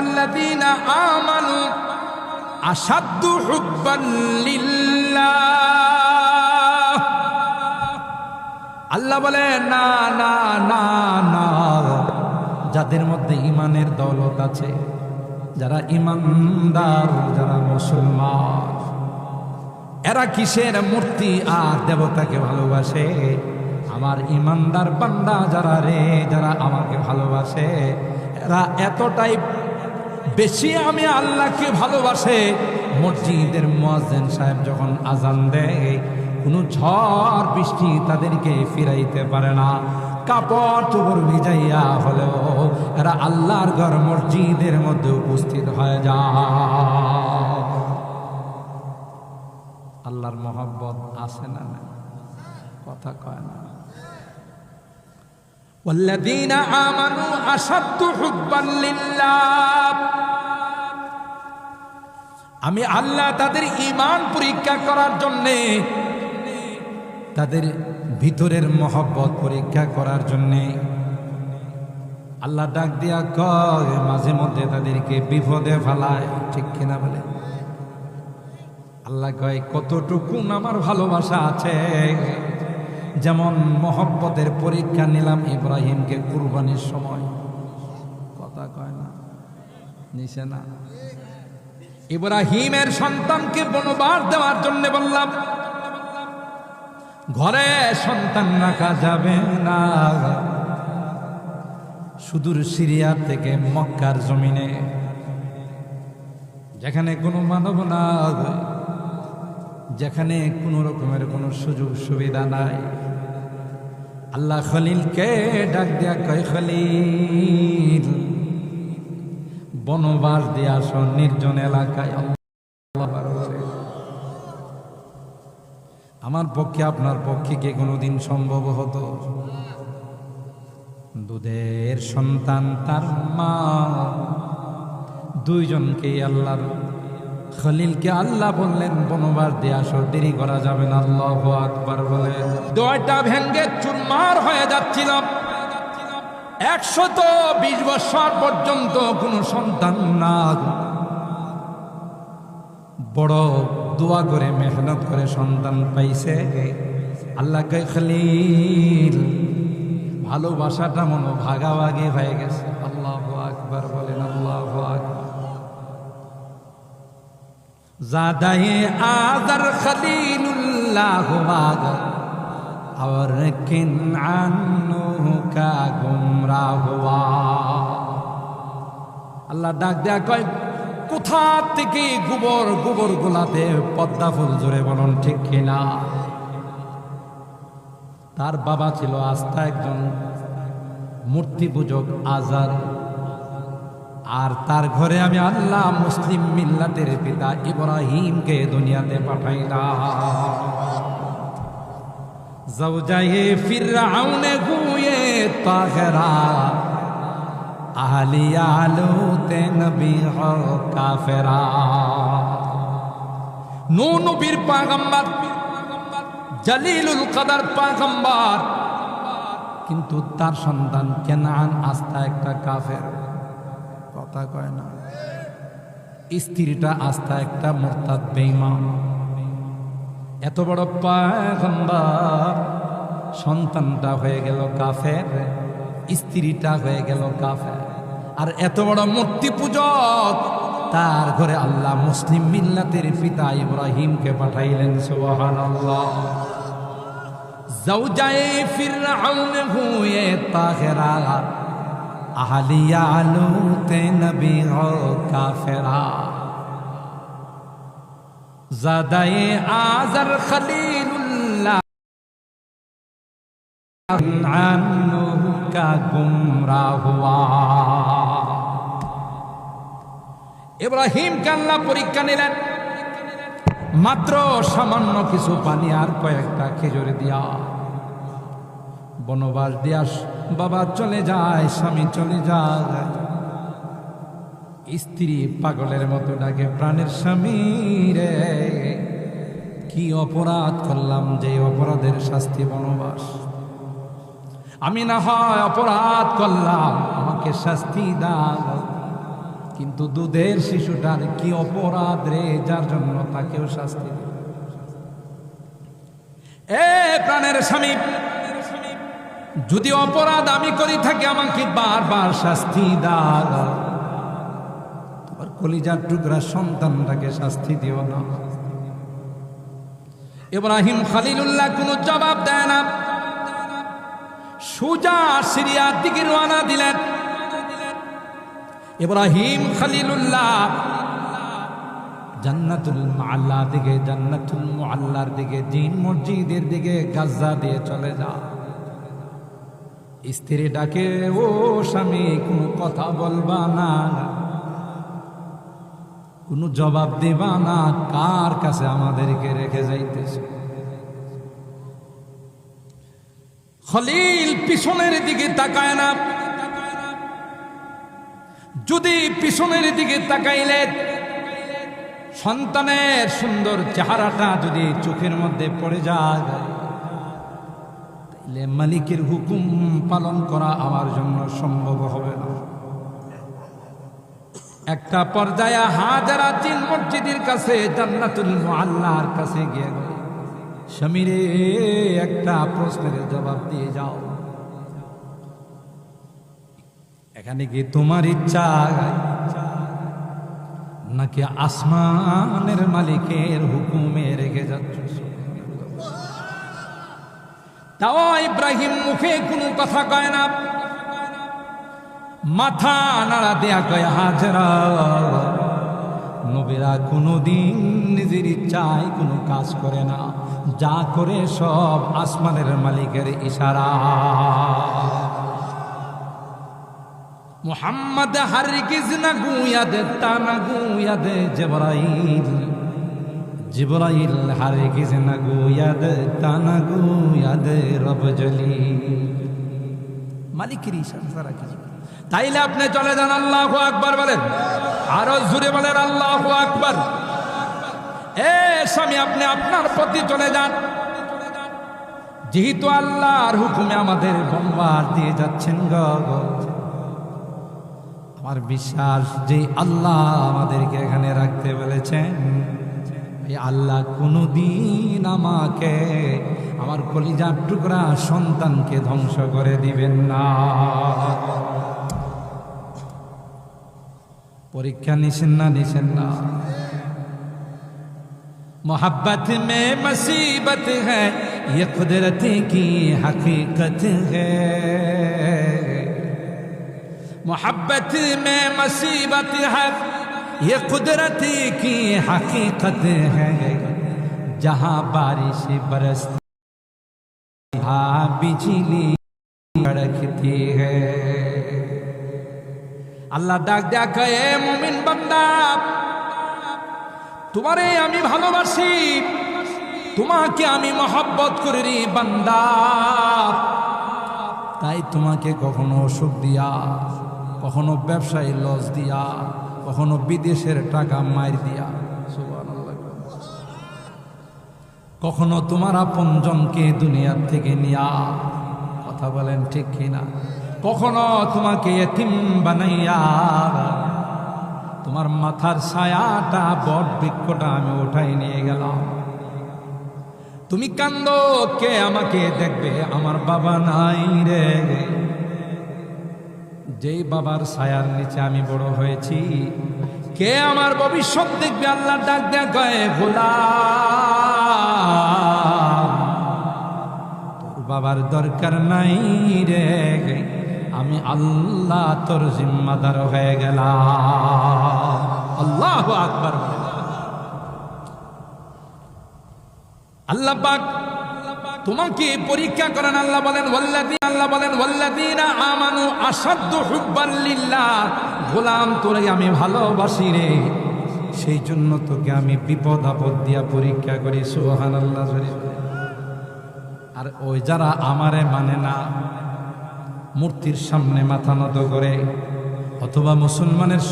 ওয়াল্লাযীনা আমানু আশাদ্দু হুব্বান লিল্লাহ। আল্লাহ বলে না না না না। যাদের মধ্যে ইমানের দৌলত আছে, যারা ইমানদার যারা মুসলমান, এরা কিসের মূর্তি আর দেবতাকে ভালোবাসে? আমার ইমানদার বান্দা যারা রে, যারা আমাকে ভালোবাসে, এরা এতটাই বেশি আমি আল্লাহকে ভালোবাসে মসজিদের মোয়াজ্জেন সাহেব যখন আজান দেয় কোনো ঝড় বৃষ্টি তাদেরকে ফিরাইতে পারে না কাপড় চোপড় ভিজাইয়া হলেও এরা আল্লাহর ঘর মসজিদের মধ্যে উপস্থিত হয়ে যায় আল্লাহর মহব্বত আছে না না কথা কয় না والذين آمنوا أشد حبا لله আমি আল্লাহ তাদের ইমান পরীক্ষা করার জন্যে, তাদের ভিতরের মহব্বত পরীক্ষা করার জন্যে। আল্লাহ ডাক দিয়া কয়, মাঝে মধ্যে তাদেরকে বিপদে ফেলায়, ঠিক কিনা বলে? আল্লাহ কয়, কতটুকুন আমার ভালোবাসা আছে। যেমন মহব্বতের পরীক্ষা নিলাম ইব্রাহিমকে কুরবানির সময়। কথা কয় না, নিছে না। ইব্রাহিমের সন্তানকে বনবাস দেওয়ার জন্য বললাম, ঘরে সন্তান রাখা যাবে না। সুদূর সিরিয়া থেকে মক্কার জমিনে, যেখানে কোনো মানব না যেখানে কোনো রকমের কোনো সুযোগ সুবিধা নাই। আল্লাহ খলিলকে ডাক দিয়া কয়, খলিল বনবাস দিয়ে আসো নির্জন এলাকায় আমার পক্ষে আপনার পক্ষে কি কোনোদিন সম্ভব হতো? দুধের সন্তান তার মা, দুইজনকে আল্লাহর খলিলকে আল্লাহ বললেন, বনবাস দিয়ে আসো, দেরি করা যাবে না, আল্লাহ আকবার বলে। দয়টা ভেঙ্গে চুরমার হয়ে যাচ্ছিল। একশত বিশ বছর পর্যন্ত কোনো সন্তান না বড় দোয়া করে, মেহনত করে সন্তান পাইছে। আল্লাহকে খলিল, ভালোবাসাটা মনো ভাগাভাগি হয়ে গেছে। আল্লাহ আকবার বলেন, আল্লাহ আকবার। জাদায়ে আদর খলিলুল্লাহ আর কিন عنہ کا হওয়া আল্লাহ ডাক দেয়া কয়, কোথা থেকে গোবর গোবর গোলাতে পদ্মা ফুল জোরে বলন ঠিক কিনা? তার বাবা ছিল আস্থা একজন মূর্তি পূজক আজার আর তার ঘরে আমি আল্লাহ মুসলিম মিল্লাতের পিতা ইব্রাহিমকে দুনিয়াতে পাঠাইলাম। জৌজায়ে ফিরাউনে গুয়ে তাহরা। আহলি আলো তে কাফেরা। নু নবীর পাগম্বার, জালিলুল কাদার পাগম্বার। কিন্তু তার সন্তান কেনান আস্থা একটা কাফের। কথা কয় না। স্ত্রীটা আস্থা একটা মোরতাদ বেইমান এত বড় পায়গম্বর। সন্তানটা হয়ে গেল কাফের, স্ত্রীটা হয়ে গেল কাফের। আর এত বড় মূর্তি পূজক, তার ঘরে আল্লাহ মুসলিম মিল্লাতের পিতা ইব্রাহিমকে পাঠাইলেন, সুবহানাল্লাহ। জাউজায়ে ফিরআউন হুয়ে তাহেরা আহলিয়া আলুতে নবী হো কাফেরা। জাদায়ে আজার খলিলুল্লাহ। গুমরা হুয়া। ইব্রাহিম কাল্লা পরীক্ষা নিলেন। মাত্র সামান্য কিছু পানি আর কয়েকটা খেজুর দিয়া। বনবাস দিয়া বাবা চলে যায়, স্বামী চলে যায়। স্ত্রী পাগলের মতো ডাকে, প্রাণের স্বামী রে, কি অপরাধ করলাম যে অপরাধের শাস্তি বনবাস? আমি না হয় অপরাধ করলাম, আমাকে শাস্তি দাও। কিন্তু দুধের শিশুটার কি অপরাধ রে, যার জন্য তাকেও শাস্তি এ প্রাণের স্বামী, যদি অপরাধ আমি করি থাকি আমাকে বারবার শাস্তি দাও। কলিজার টুকরা সন্তানটাকে শাস্তি দিও না। ইব্রাহিম খালিলুল্লাহ কোনো জবাব দেয় না। সুজা সিরিয়ার দিকে রওনা দিলেন। ইব্রাহিম খালিলুল্লাহ জান্নাতুল আল্লাহ দিকে, জান্নাতুল আল্লাহর দিকে, জিন মসজিদের দিকে গাজা দিয়ে চলে যা। স্ত্রী ডাকে, ও স্বামী, কোনো কথা বলবা না। কোনো জবাব দিবা না, কার কাছে আমাদেরকে রেখে যাইতেছে? খলিল পিছনের দিকে তাকায় না। যদি পিছনের দিকে তাকাইলে, সন্তানের সুন্দর চেহারাটা যদি চোখের মধ্যে পড়ে যায়, তাইলে মালিকের হুকুম পালন করা আমার জন্য সম্ভব হবে না। একটা পর্যায়ে হাজারা চিন মসজিদের কাছে জান্নাতুল আল্লাহর কাছে গিয়ে গেল স্বামীরে, একটা প্রশ্নের জবাব দিয়ে যাও। এখানে কি তোমার ইচ্ছা? নাকি আসমানের মালিকের হুকুমে রেখে যাচ্ছ? তাও ইব্রাহিম মুখে কোনো কথা কয় না। মাথা নাড়া দেয়া কয়, হাজরা। নবীরা কোনোদিন নিজের ইচ্ছায় কোনো কাজ করে না। যা করে সব আসমানের মালিকের ইশারা। মোহাম্মদ হারগিজ না গুয়াদে তা না গুয়াদে জবরাইল। জিবরাইল হারগিজ না গুয়াদে তা না গুয়াদে রব জলি মালিকের ইশারা কিছু তাইলে আপনি চলে যান, আল্লাহ আকবার বলেন। আরও জুড়ে বলেন, আল্লাহ আকবার। এ স্বামী, আপনি আপনার প্রতি চলে যান। যেহেতু আল্লাহর হুকুমে আমাদের বোমবার দিয়ে যাচ্ছেন। আমার বিশ্বাস যে আল্লাহ আমাদেরকে এখানে রাখতে বলেছেন, এই আল্লাহ কোনোদিন আমাকে, আমার কলিজার টুকরা সন্তানকে ধ্বংস করে দিবেন না। পরীক্ষা নিছেন না নিছেন না मोहब्बत में मुसीबत है ये कुदरत की हकीकत है मोहब्बत में मुसीबत है ये कुदरत की हकीकत है जहाँ बारिश बरसती हाँ बिजली कड़कती है আল্লাহ ডাক দেয়া এ মুমিন বান্দা, তোমারে আমি ভালোবাসি, তোমাকে আমি মহব্বত করি রে বান্দা। তাই তোমাকে কখনো ওষুধ দিয়া, কখনো ব্যবসায়ী লস দিয়া, কখনো বিদেশের টাকা মার দিয়া। কখনো তোমার আপনজনকে দুনিয়ার থেকে নিয়া, কথা বলেন ঠিক কিনা? কখনো তোমাকে এতিম বানাইয়া তোমার মাথার ছায়াটা বট বৃক্ষটা আমি ওঠাই নিয়ে গেলাম। তুমি কান্দ, কে আমাকে দেখবে? আমার বাবা নাই রে। যেই বাবার ছায়ার নিচে আমি বড় হয়েছি, কে আমার ভবিষ্যৎ দেখবে? আল্লাহ ডাক দেয়া বাবার দরকার নাই রে। আমি আল্লাহ তোর জিম্মাদার হয়ে গেলাম। আল্লাহ আকবার আল্লাহ পাক তোমাকে পরীক্ষা করেন, আল্লাহ বলেন আল্লাহ বলেন ওয়াল্লাদিনা আমানু আসাদ্দু হুব্বান লিল্লাহ। গোলাম তোরে আমি ভালোবাসি রে। সেই জন্য তোকে আমি বিপদ আপদ দিয়া পরীক্ষা করি, সুবহানাল্লাহ। শরীফ আর ওই যারা আমারে মানে না মূর্তির সামনে মাথা নত করে অথবা মুসলমানের